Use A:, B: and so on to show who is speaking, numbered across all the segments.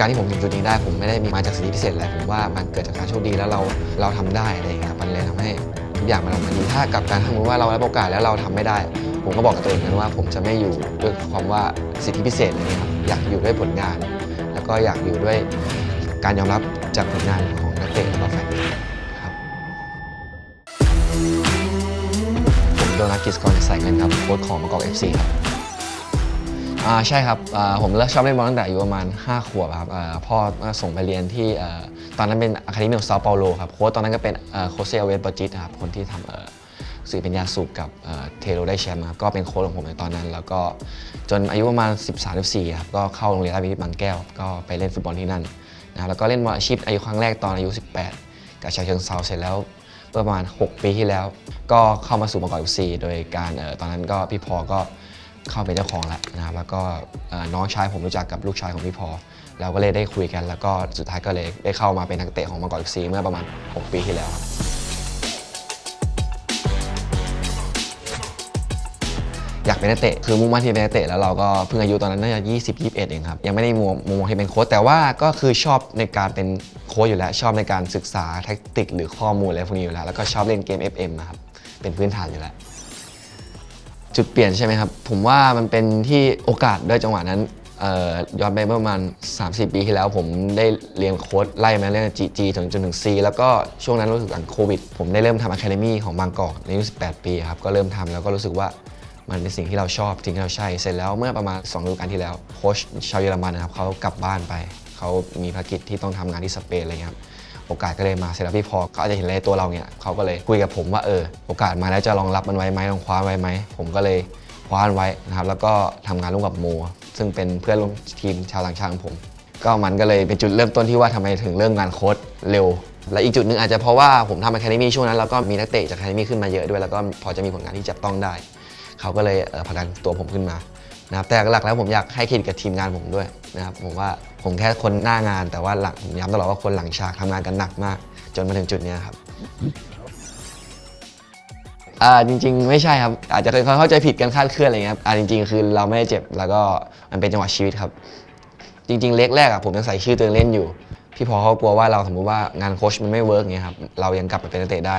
A: การที่ผมถึงจุดนี้ได้ ผมไม่ได้มีมาจากสิ่งที่พิเศษอะไรผมว่ามันเกิดจากการโชคดีแล้วเราเราทำได้อะไรอย่างเงี้ยครับมันเลยทำให้ทุกอย่างมันออกมาดีถ้ากลับการถ้าสมมติว่าเรารับโอกาสแล้วเราทำไม่ได้ ผมก็บอกกับตัวเองนั้นว่า ผมจะไม่อยู่ด้วยความว่าสิทธิพิเศษอะไรเงี้ยครับอยากอยู่ด้วยผลงาน แล้วก็อยากอยู่ด้วยการยอมรับจากผลงานของนักเตะแล้วก็แฟนครับผมโดนัทกิสกรใส่เงินครับโค้ชของมะกอกเอฟซีครับ อ่าใช่ครับอ่าผมเริ่มชอบเล่นบอลตั้งแต่อายุประมาณ 5 ขวบครับอ่าพ่อส่งไปเรียนที่เอ่อตอนนั้นเป็นอะคาเดมี่ของซาเปาโลครับโค้ชตอนนั้นก็เป็นเอ่อโคเซเวสปอจิตครับคนที่ทำเอ่อสื่อเป็นยาสูบกับเอ่อเทโรได้แชมป์ครับก็เป็นโค้ชของผมในตอนนั้น แล้วก็จนอายุประมาณ 13-14ครับก็เข้าโรงเรียนราชวิทย์บางแก้วก็ไปเล่นฟุตบอลที่นั่นนะครับแล้วก็เล่นบอลอาชีพอายุครั้งแรกตอนอายุ 18 กับชาวเชิงเซาเสร็จแล้วประมาณ 6 ปีที่แล้ว ก็เข้ามาสู่มากอกเอฟซีโดยการเอ่อตอนนั้นก็พี่พอก็ เข้าเป็นเจ้าของแล้วนะครับแล้วก็น้องชายผมรู้จักกับลูกชายของพี่พอเราก็เลยได้คุยกัน แล้วก็สุดท้ายก็เลยได้เข้ามาเป็นนักเตะของมากอกเอฟซีเมื่อประมาณ 6 ปีที่แล้วอยากเป็นนักเตะคือมุ่งมั่นที่เป็นนักเตะแล้วเราก็เพิ่งอายุตอนนั้นน่าจะ20 21 เองครับ ยังไม่ได้มุมมุมมองที่เป็นโค้ชแต่ว่าก็คือชอบในการเป็นโค้ชอยู่แล้ว ชอบในการศึกษาแท็กติกหรือข้อมูลอะไรพวกนี้อยู่แล้ว แล้วก็ชอบเล่นเกม FM นะครับเป็นพื้นฐานอยู่แล้ว จุดเปลี่ยนใช่ไหมครับ ผมว่ามันเป็นที่โอกาสด้วยจังหวะนั้นย้อนไปเมื่อประมาณ 30 ปีที่แล้วผมได้เรียนโค้ดไล่มาเรื่อง GG จนจนถึง C แล้วก็ช่วงนั้นรู้สึกหลังโควิด ผมได้เริ่มทำอะคาเดมี่ของบางกอกในอายุ 18 ปีครับ ก็เริ่มทำแล้วก็รู้สึกว่ามันเป็นสิ่งที่เราชอบสิ่งที่เราใช่ เสร็จแล้วเมื่อประมาณ2ฤดูกาลที่แล้วโค้ชชาวเยอรมันนะครับเขากลับบ้านไป เขามีภารกิจที่ต้องทำงานที่สเปนอะไรเงี้ยครับ โอกาสก็เลยมาเสร็จแล้วพี่พอเขาอาจจะเห็นอะไรตัวเราเนี่ยเขาก็เลยคุยกับผมว่าเออโอกาสมาแล้วจะลองรับมันไว้ไหมลองคว้าไว้ไหมผมก็เลยคว้ามันไว้นะครับแล้วก็ทำงานร่วมกับโม ซึ่งเป็นเพื่อนร่วมทีมชาวต่างชาติของผม ก็มันก็เลยเป็นจุดเริ่มต้นที่ว่าทำไมถึงเริ่มงานโค้ดเร็ว และอีกจุดหนึ่งอาจจะเพราะว่าผมทำอะคาเดมี่ช่วงนั้น แล้วก็มีนักเตะจากอะคาเดมี่ขึ้นมาเยอะด้วย แล้วก็พอจะมีผลงานที่จับต้องได้ เขาก็เลยผลักดันตัวผมขึ้นมา นะครับแต่หลักๆแล้วผมอยากให้เครดิตกับทีมงานผมด้วยนะครับผมว่าผมแค่คนหน้างานแต่ว่าหลังผมย้ำตลอดว่าคนหลังฉากทำงานกันหนักมาก จนมาถึงจุดเนี้ยครับอ่าจริง ๆ ไม่ใช่ครับ อาจจะเคยเข้าใจผิดกันคลาดเคลื่อนอะไรเงี้ยครับอ่าจริง ๆ คือเราไม่ได้เจ็บแล้วก็มันเป็นจังหวะชีวิตครับ จริง ๆ เล็กแรกอะผมยังใส่ชื่อตัวเองเล่นอยู่ พี่พอเขากลัวว่าเราสมมติว่างานโค้ชมันไม่เวิร์กเงี้ยครับเรายังกลับมาเป็นนักเตะได้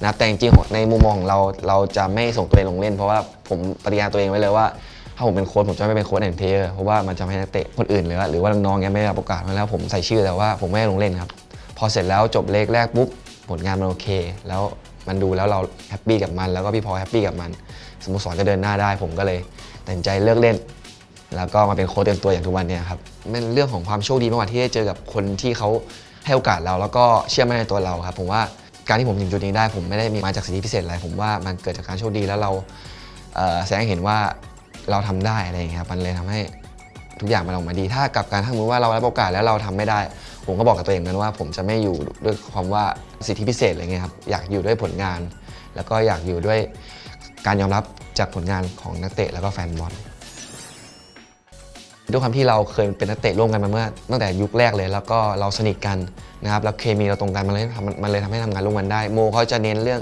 A: นะครับแต่จริงๆในมุมมองของเราเราจะไม่ส่งตัวเองลงเล่น เพราะว่าผมปฏิญาณตัวเองไว้เลยว่า ถ้าผมเป็นโค้ชผมจะไม่เป็นโค้ชแอนเพลเยอร์เพราะว่ามันจะให้นักเตะคนอื่นหรือหรือว่าน้องๆยังไม่ได้รับโอกาสเพราแล้วผมใส่ชื่อแต่ว่าผมไม่ลงเล่นครับ พอเสร็จแล้วจบเลกแรกปุ๊บผลงานมันโอเค แล้วมันดูแล้วเราแฮปปี้กับมัน แล้วก็พี่พอแฮปปี้กับมันสโมสรก็เดินหน้าได้ผมก็เลยตัดสินใจเลิกเล่น แล้วก็มาเป็นโค้ชเต็มตัวอย่างทุกวันเนี่ยครับเป็นเรื่องของความโชคดีมากกว่าที่ได้เจอกับคนที่เขาให้โอกาสเราแล้วก็เชื่อมั่นในตัวเราครับ ผมว่าการที่ผมถึงจุดนี้ได้ผมไม่ได้มีมาจากสิทธิพิเศษอะไรผมว่ามันเกิดจากการโชคดีแล้วเราแสดงเห็นว่า เราทำได้อะไรอย่างเงี้ยครับมันเลยทำให้ทุกอย่างมันออกมาดี ถ้ากลับการถ้ามมติว่าเรารับโอกาสแล้วเราทำไม่ได้ ผมก็บอกกับตัวเองนั้นว่า ผมจะไม่อยู่ด้วยความว่าสิทธิพิเศษอะไรเงี้ยครับอยากอยู่ด้วยผลงาน แล้วก็อยากอยู่ด้วยการยอมรับจากผลงานของนักเตะแล้วก็แฟนบอลด้วยความที่เราเคยเป็นนักเตะร่วมกันมาเมื่อตั้งแต่ยุคแรกเลย แล้วก็เราสนิทกันนะครับแล้วเคมีเราตรงกันมันเลยมันเลยทำให้ทำงานร่วมกันได้ โมเขาจะเน้นเรื่อง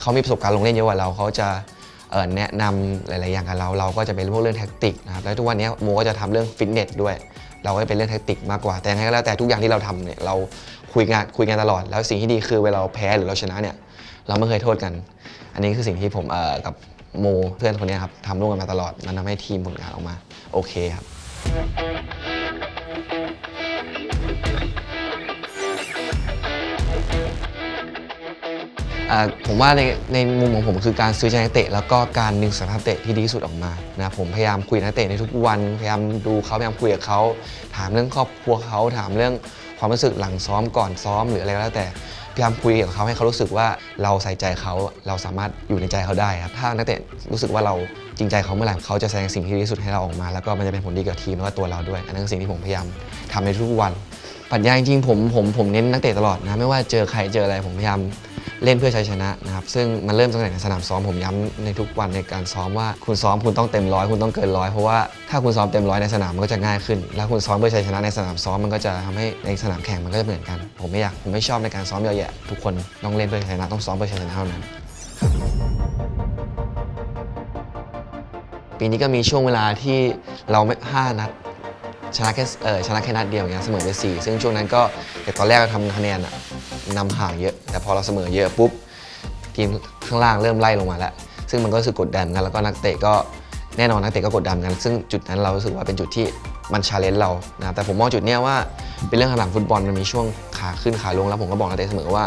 A: เขามีประสบการณ์ลงเล่นเยอะกว่าเราเขาจะ แนะนำหลาย ๆ อย่างกับเรา เราก็จะเป็นพวกเรื่องแท็กติกนะครับ แล้วทุกวันนี้โมก็จะทำเรื่องฟิตเนสด้วย เราก็เป็นเรื่องแท็กติกมากกว่า แต่ยังไงก็แล้วแต่ทุกอย่างที่เราทำเนี่ยเราคุยงานคุยกันตลอด แล้วสิ่งที่ดีคือเวลาเราแพ้หรือเราชนะเนี่ยเราไม่เคยโทษกัน อันนี้คือสิ่งที่ผมเอ่อกับโมเพื่อนคนนี้ครับทำร่วมกันมาตลอด มันทำให้ทีมผลงานออกมาโอเคครับ อ่าผมว่าในในมุมของผมคือการซื้อใจนักเตะ แล้วก็การดึงสภาพเตะที่ดีที่สุดออกมานะครับผมพยายามคุยนักเตะในทุกวันพยายามดูเขาพยายามคุยกับเขาถามเรื่องครอบครัวเขาถามเรื่องความรู้สึกหลังซ้อมก่อนซ้อมหรืออะไรก็แล้วแต่พยายามคุยกับเขาให้เขารู้สึกว่าเราใส่ใจเขาเราสามารถอยู่ในใจเขาได้ครับถ้านักเตะรู้สึกว่าเราจริงใจเขาเมื่อไหร่เขาจะแสดงสิ่งที่ดีที่สุดให้เราออกมา แล้วก็มันจะเป็นผลดีกับทีมแล้วก็ตัวเราด้วย อันนั้นคือสิ่งที่ผมพยายามทำในทุกวันปรัชญาจริงๆผมผมผมเน้นนักเตะตลอดนะไม่ว่าเจอใครเจออะไรผมพยายาม เล่นเพื่อชัยชนะนะครับซึ่งมันเริ่มตั้งแต่ในสนามซ้อมผมย้ำในทุกวันในการซ้อมว่าคุณซ้อมคุณต้องเต็มร้อยคุณต้องเกินร้อยเพราะว่าถ้าคุณซ้อมเต็มร้อยในสนามมันก็จะง่ายขึ้น แล้วคุณซ้อมเพื่อชัยชนะในสนามซ้อมมันก็จะทำให้ในสนามแข่งมันก็จะเหมือนกัน ผมไม่อยากผมไม่ชอบในการซ้อมเยอะแยะทุกคนต้องเล่นเพื่อชัยชนะต้องซ้อมเพื่อชัยชนะเท่านั้นปีนี้ก็มีช่วงเวลาที่เราไม่ห้านัดชนะแค่เออชนะแค่นัดเดียวอย่างเงี้ยเสมอไปสี่ซึ่งช่วงนั้นก็แต่ตอนแรกเราทำคะแนนอะ นำห่างเยอะ แต่พอเราเสมอเยอะปุ๊บทีมข้างล่างเริ่มไล่ลงมาแล้ว ซึ่งมันก็รู้สึกกดดันเหมือนกันแล้วก็นักเตะก็แน่นอนนักเตะก็กดดันเหมือนกัน ซึ่งจุดนั้นเรารู้สึกว่าเป็นจุดที่มันชาเลนจ์เรานะแต่ผมมองจุดเนี้ยว่าเป็นเรื่องทางหลังฟุตบอลมันมีช่วงขาขึ้นขาลงแล้วผมก็บอกนักเตะเสมอว่า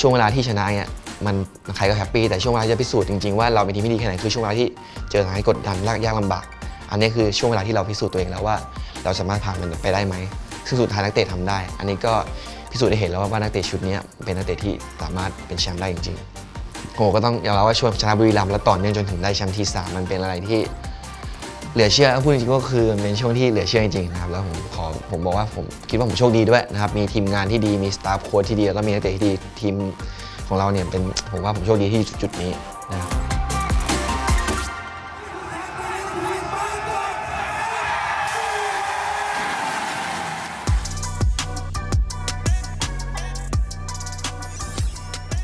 A: ช่วงเวลาที่ชนะเนี่ยมันใครก็แฮปปี้แต่ช่วงเวลาที่จะพิสูจน์จริงๆว่าเราเป็นทีมที่ดีแค่ไหนคือช่วงเวลาที่เจอสถานการณ์กดดันยากยากลำบาก อันนี้คือช่วงเวลาที่เราพิสูจน์ตัวเองแล้วว่า เราสามารถผ่านมันไปได้ไหมซึ่งสุดท้ายนักเตะทำได้ อันนี้ก็ พิสูจน์ได้เห็นแล้วว่านักเตะชุดนี้เป็นนักเตะที่สามารถเป็นแชมป์ได้จริงๆโอ้ก็ต้องยอมรับว่าช่วงชนะบุรีรัมย์แล้วต่อเนื่องจนถึงได้แชมป์ที่ 3 มันเป็นอะไรที่เหลือเชื่อพูดจริงก็คือเป็นช่วงที่เหลือเชื่อจริงๆนะครับแล้วผมขอผมบอกว่าผมคิดว่าผมโชคดีด้วยนะครับมีทีมงานที่ดีมีสตาฟโค้ชที่ดีแล้วก็มีนักเตะที่ดีทีมของเราเนี่ยเป็นผมว่าผมโชคดีที่จุดนี้นะครับ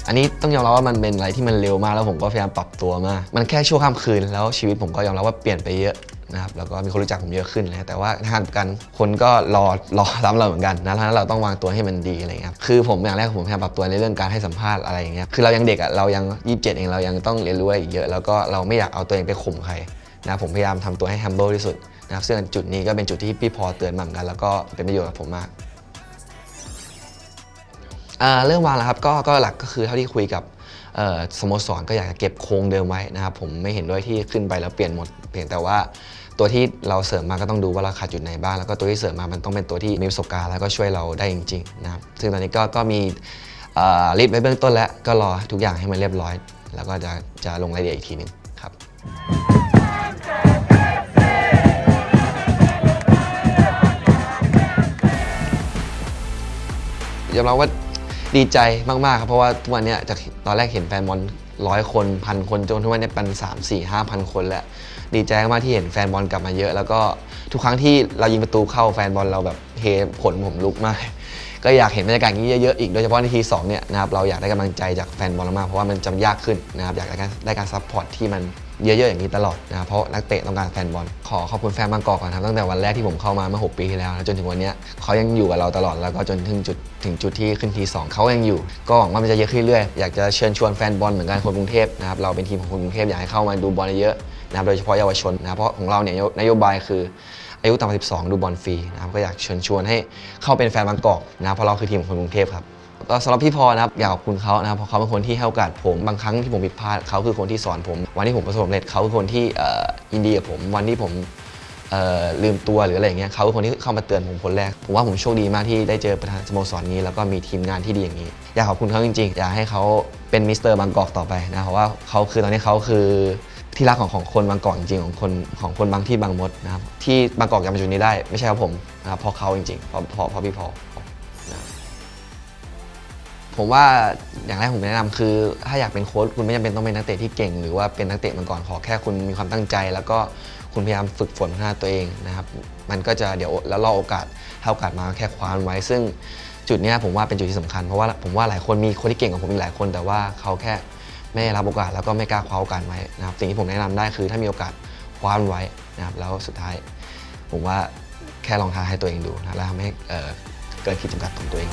A: อันนี้ต้องยอมรับว่ามันเป็นอะไรที่มันเร็วมากแล้วผมก็พยายามปรับตัวมาก มันแค่ชั่วข้ามคืนแล้วชีวิตผมก็ยอมรับว่าเปลี่ยนไปเยอะนะครับแล้วก็มีคนรู้จักผมเยอะขึ้นนะแต่ว่าทางกันคนก็รอรอรับเราเหมือนกันนะเพราะนั้นเราต้องวางตัวให้มันดีอะไรเงี้ยครับคือผมอย่างแรกผมพยายามปรับตัวในเรื่องการให้สัมภาษณ์อะไรอย่างเงี้ยคือเรายังเด็กอะเรายัง27เองเรายังต้องเรียนรู้อะไรอีกเยอะ แล้วก็เราไม่อยากเอาตัวเองไปข่มใครนะผมพยายามทำตัวให้ humble ที่สุดนะครับซึ่งจุดนี้ก็เป็นจุดที่พี่พอเตือนมาเหมือนกัน แล้วก็เป็นประโยชน์กับผมมาก เรื่องวางแล้วครับก็ก็หลักก็คือเท่าที่คุยกับสโมสรก็อยากจะเก็บโครงเดิมไว้นะครับผมไม่เห็นด้วยที่ขึ้นไปแล้วเปลี่ยนหมด เพียงแต่ว่าตัวที่เราเสริมมาก็ต้องดูว่าเราขาดจุดไหนบ้างแล้วก็ตัวที่เสริมมามันต้องเป็นตัวที่มีประสบการณ์แล้วก็ช่วยเราได้จริงๆนะครับซึ่งตอนนี้ก็ก็มีรีบไว้เบื้องต้นแล้วก็รอทุกอย่างให้มันเรียบร้อย แล้วก็จะจะลงรายละเอียดอีกทีหนึ่งครับยอมรับว่า ดีใจมากๆครับเพราะว่าทุกวันนี้จากตอนแรกเห็นแฟนบอลร้อยคนพันคนจนทุกวันนี้เป็นสามสี่ห้าพันคนแล้ว ดีใจมากที่เห็นแฟนบอลกลับมาเยอะ แล้วก็ทุกครั้งที่เรายิงประตูเข้าแฟนบอลเราแบบเฮผลผมลุกมาก ก็อยากเห็นบรรยากาศงนี้เยอะๆอีกโดยเฉพาะในทีสองเนี่ยนะครับเราอยากได้กำลังใจจากแฟนบอลมากเพราะว่ามันจำยากขึ้นนะครับอยากได้การได้การซัพพอร์ตที่มัน เยอะๆอย่างนี้ตลอดนะครับเพราะนักเตะต้องการแฟนบอลขอขอบคุณแฟนบางกอกก่อนครับตั้งแต่วันแรกที่ผมเข้ามาเมื่อ 6 ปีที่แล้วนะจนถึงวันนี้เขายังอยู่กับเราตลอดแล้วก็จนถึงจุดถึงจุดที่ขึ้นทีสองเขายังอยู่ ก็หวังว่ามันจะเยอะขึ้นเรื่อยๆอยากจะเชิญชวนแฟนบอลเหมือนกันคนกรุงเทพนะครับเราเป็นทีมของคนกรุงเทพอยากให้เข้ามาดูบอลเยอะนะครับโดยเฉพาะเยาวชนนะครับเพราะของเราเนี่ยนโยบายคืออายุต่ำกว่า 12 ดูบอลฟรีนะครับก็อยากเชิญชวนให้เข้าเป็นแฟนบางกอกนะครับเพราะเราคือทีมของคนกรุงเทพครับ สำหรับพี่พอนะครับอยากขอบคุณเขานะครับเพราะเขาเป็นคนที่ให้โอกาสผมบางครั้งที่ผมผิดพลาดเขาคือคนที่สอนผม วันที่ผมประสบความสำเร็จเขาคือคนที่อินดีกับผม วันที่ผมลืมตัวหรืออะไรอย่างเงี้ยเขาคือคนที่เข้ามาเตือนผมคนแรกผมว่าผมโชคดีมากที่ได้เจอประธานสโมสรนี้ แล้วก็มีทีมงานที่ดีอย่างนี้ อยากขอบคุณเขาจริงๆ อยากให้เขาเป็นมิสเตอร์บางกอกต่อไปนะเพราะว่าเขาคือตอนนี้เขาคือที่รักของของคนบางกอกจริงๆของคนของคนบางที่บางมดนะครับที่บางกอกยังมาจุดนี้ได้ไม่ใช่เพราะผมนะครับเพราะเขาจริงๆเพราะเพราะพี่พอ ผมว่าอย่างแรกผมแนะนำคือ ถ้าอยากเป็นโค้ชคุณไม่จำเป็นต้องเป็นนักเตะที่เก่ง หรือว่าเป็นนักเตะมาก่อนขอแค่คุณมีความตั้งใจ แล้วก็คุณพยายามฝึกฝนพัฒนาตัวเองนะครับมันก็จะเดี๋ยวแล้วรอโอกาสถ้าโอกาสมาแค่คว้านไว้ ซึ่งจุดนี้ผมว่าเป็นจุดที่สำคัญเพราะว่าผมว่าหลายคนมีคนที่เก่งกว่าผมอีกหลายคน แต่ว่าเขาแค่ไม่รับโอกาสแล้วก็ไม่กล้าคว้าโอกาสไว้นะครับสิ่งที่ผมแนะนำได้คือถ้ามีโอกาสคว้านไว้นะครับแล้วสุดท้าย ผมว่าแค่ลองท้าให้ตัวเองดูนะแล้วทำให้เเกินขีดจำกัดของตัวเอง